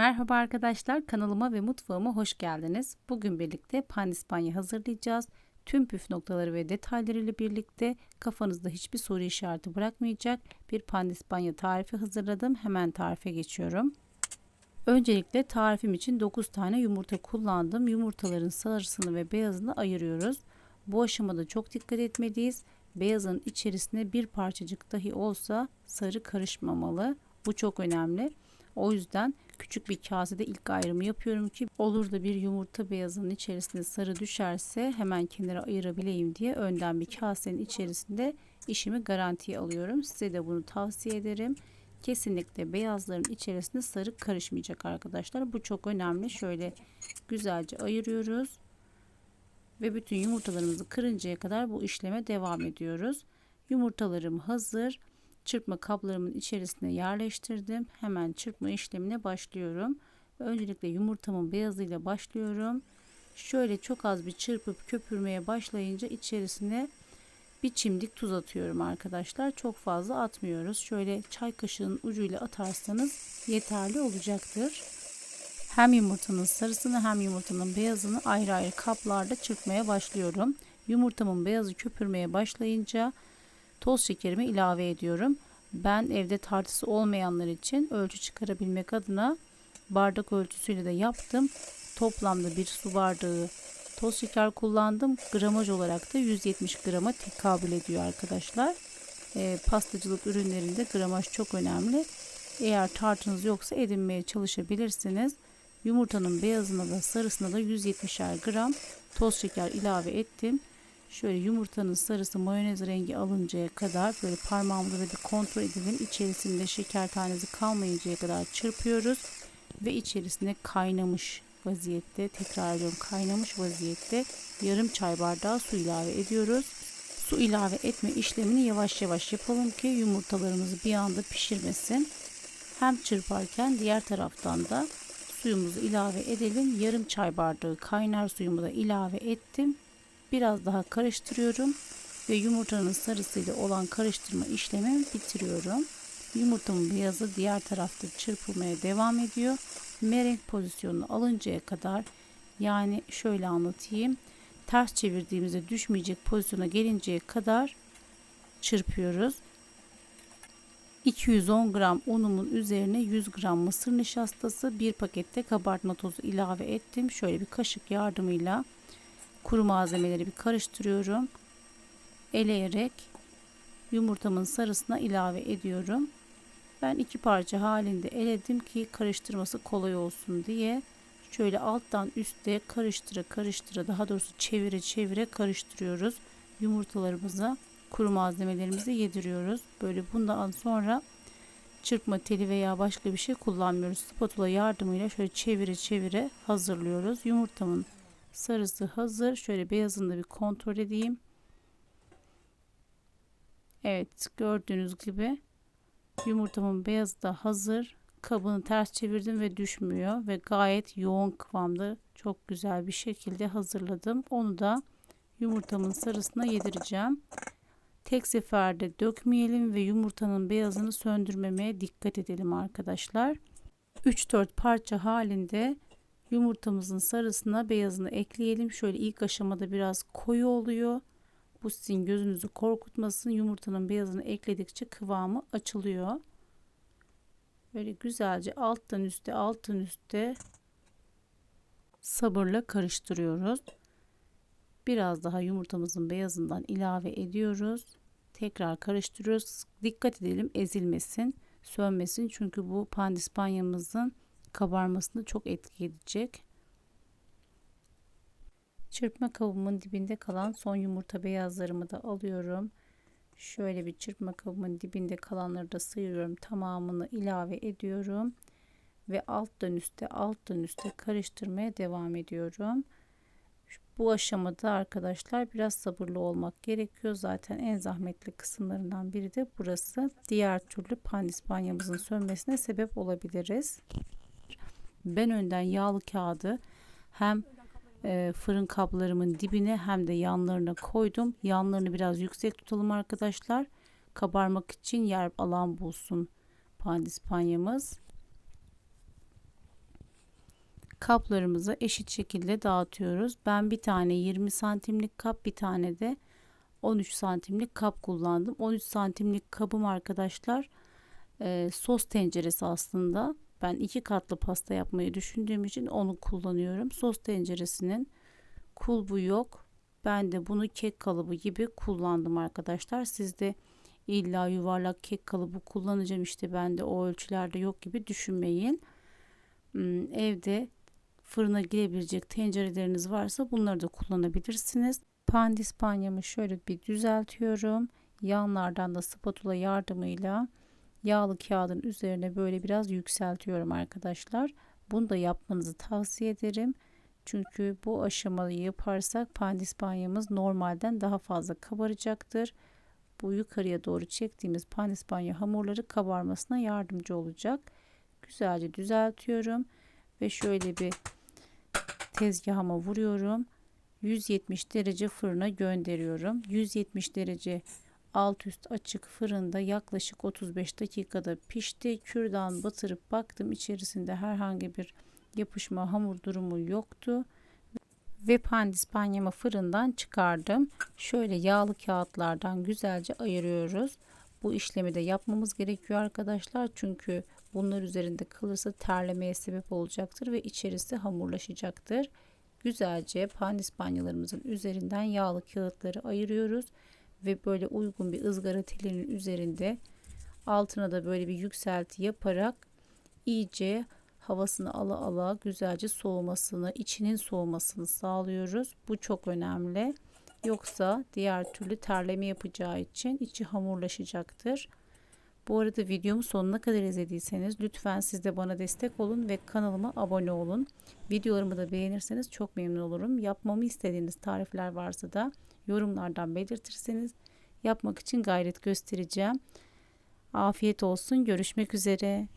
Merhaba arkadaşlar kanalıma ve mutfağıma hoş geldiniz. Bugün birlikte pandispanya hazırlayacağız. Tüm püf noktaları ve detaylarıyla birlikte kafanızda hiçbir soru işareti bırakmayacak bir pandispanya tarifi hazırladım. Hemen tarife geçiyorum. Öncelikle tarifim için 9 tane yumurta kullandım. Yumurtaların sarısını ve beyazını ayırıyoruz. Bu aşamada çok dikkat etmeliyiz. Beyazın içerisine bir parçacık dahi olsa sarı karışmamalı. Bu çok önemli. O yüzden küçük bir kasede ilk ayrımı yapıyorum ki olur da bir yumurta beyazının içerisinde sarı düşerse hemen kenara ayırabileyim diye önden bir kasenin içerisinde işimi garantiye alıyorum. Size de bunu tavsiye ederim. Kesinlikle beyazların içerisinde sarı karışmayacak arkadaşlar. Bu çok önemli. Şöyle güzelce ayırıyoruz. Ve bütün yumurtalarımızı kırıncaya kadar bu işleme devam ediyoruz. Yumurtalarım hazır çırpma kaplarımın içerisine yerleştirdim. Hemen çırpma işlemine başlıyorum. Öncelikle yumurtamın beyazıyla başlıyorum. Şöyle çok az bir çırpıp köpürmeye başlayınca içerisine bir çimdik tuz atıyorum arkadaşlar. Çok fazla atmıyoruz. Şöyle çay kaşığının ucuyla atarsanız yeterli olacaktır. Hem yumurtanın sarısını hem yumurtanın beyazını ayrı ayrı kaplarda çırpmaya başlıyorum. Yumurtamın beyazı köpürmeye başlayınca toz şekerimi ilave ediyorum. Ben evde tartısı olmayanlar için ölçü çıkarabilmek adına bardak ölçüsüyle de yaptım. Toplamda bir su bardağı toz şeker kullandım. Gramaj olarak da 170 grama tekabül ediyor arkadaşlar. E, pastacılık ürünlerinde gramaj çok önemli. Eğer tartınız yoksa edinmeye çalışabilirsiniz. Yumurtanın beyazına da sarısına da 170'er gram toz şeker ilave ettim. Şöyle yumurtanın sarısı mayonez rengi alıncaya kadar böyle parmağımda da bir kontrol edelim. İçerisinde şeker tanesi kalmayıncaya kadar çırpıyoruz. Ve içerisine kaynamış vaziyette tekrar ediyorum kaynamış vaziyette yarım çay bardağı su ilave ediyoruz. Su ilave etme işlemini yavaş yavaş yapalım ki yumurtalarımız bir anda pişirmesin. Hem çırparken diğer taraftan da suyumuzu ilave edelim. Yarım çay bardağı kaynar suyumu da ilave ettim biraz daha karıştırıyorum ve yumurtanın sarısıyla olan karıştırma işlemimi bitiriyorum. Yumurtamın beyazı diğer tarafta çırpılmaya devam ediyor. Merenk pozisyonunu alıncaya kadar yani şöyle anlatayım. Ters çevirdiğimizde düşmeyecek pozisyona gelinceye kadar çırpıyoruz. 210 gram unumun üzerine 100 gram mısır nişastası, bir pakette kabartma tozu ilave ettim. Şöyle bir kaşık yardımıyla kuru malzemeleri bir karıştırıyorum. Eleyerek yumurtamın sarısına ilave ediyorum. Ben iki parça halinde eledim ki karıştırması kolay olsun diye. Şöyle alttan üste karıştıra karıştıra daha doğrusu çevire çevire karıştırıyoruz. Yumurtalarımıza kuru malzemelerimizi yediriyoruz. Böyle bundan sonra çırpma teli veya başka bir şey kullanmıyoruz. Spatula yardımıyla şöyle çevire çevire hazırlıyoruz. Yumurtamın Sarısı hazır. Şöyle beyazını da bir kontrol edeyim. Evet gördüğünüz gibi yumurtamın beyazı da hazır. Kabını ters çevirdim ve düşmüyor ve gayet yoğun kıvamda çok güzel bir şekilde hazırladım. Onu da yumurtamın sarısına yedireceğim. Tek seferde dökmeyelim ve yumurtanın beyazını söndürmemeye dikkat edelim arkadaşlar. 3-4 parça halinde Yumurtamızın sarısına beyazını ekleyelim. Şöyle ilk aşamada biraz koyu oluyor. Bu sizin gözünüzü korkutmasın. Yumurtanın beyazını ekledikçe kıvamı açılıyor. Böyle güzelce alttan üste alttan üste sabırla karıştırıyoruz. Biraz daha yumurtamızın beyazından ilave ediyoruz. Tekrar karıştırıyoruz. Dikkat edelim ezilmesin, sönmesin. Çünkü bu pandispanyamızın kabarmasında çok etki edecek. Çırpma kabımın dibinde kalan son yumurta beyazlarımı da alıyorum. Şöyle bir çırpma kabımın dibinde kalanları da sıyırıyorum. Tamamını ilave ediyorum. Ve alttan üste alttan üste karıştırmaya devam ediyorum. Bu aşamada arkadaşlar biraz sabırlı olmak gerekiyor. Zaten en zahmetli kısımlarından biri de burası. Diğer türlü pandispanyamızın sönmesine sebep olabiliriz. Ben önden yağlı kağıdı hem e, fırın kaplarımın dibine hem de yanlarına koydum. Yanlarını biraz yüksek tutalım arkadaşlar. Kabarmak için yer alan bulsun pandispanyamız. kaplarımızı eşit şekilde dağıtıyoruz. Ben bir tane 20 santimlik kap bir tane de 13 santimlik kap kullandım. 13 santimlik kabım arkadaşlar e, sos tenceresi aslında. Ben iki katlı pasta yapmayı düşündüğüm için onu kullanıyorum. Sos tenceresinin kulbu yok. Ben de bunu kek kalıbı gibi kullandım arkadaşlar. Siz de illa yuvarlak kek kalıbı kullanacağım işte ben de o ölçülerde yok gibi düşünmeyin. Hmm, evde fırına girebilecek tencereleriniz varsa bunları da kullanabilirsiniz. Pandispanyamı şöyle bir düzeltiyorum. Yanlardan da spatula yardımıyla yağlı kağıdın üzerine böyle biraz yükseltiyorum arkadaşlar. Bunu da yapmanızı tavsiye ederim. Çünkü bu aşamayı yaparsak pandispanyamız normalden daha fazla kabaracaktır. Bu yukarıya doğru çektiğimiz pandispanya hamurları kabarmasına yardımcı olacak. Güzelce düzeltiyorum ve şöyle bir tezgahıma vuruyorum. 170 derece fırına gönderiyorum. 170 derece alt üst açık fırında yaklaşık 35 dakikada pişti. Kürdan batırıp baktım içerisinde herhangi bir yapışma hamur durumu yoktu. Ve pandispanyamı fırından çıkardım. Şöyle yağlı kağıtlardan güzelce ayırıyoruz. Bu işlemi de yapmamız gerekiyor arkadaşlar. Çünkü bunlar üzerinde kalırsa terlemeye sebep olacaktır ve içerisi hamurlaşacaktır. Güzelce pandispanyalarımızın üzerinden yağlı kağıtları ayırıyoruz ve böyle uygun bir ızgara telinin üzerinde altına da böyle bir yükselti yaparak iyice havasını ala ala güzelce soğumasını, içinin soğumasını sağlıyoruz. Bu çok önemli. Yoksa diğer türlü terleme yapacağı için içi hamurlaşacaktır. Bu arada videomu sonuna kadar izlediyseniz lütfen siz de bana destek olun ve kanalıma abone olun. Videolarımı da beğenirseniz çok memnun olurum. Yapmamı istediğiniz tarifler varsa da yorumlardan belirtirseniz yapmak için gayret göstereceğim. Afiyet olsun. Görüşmek üzere.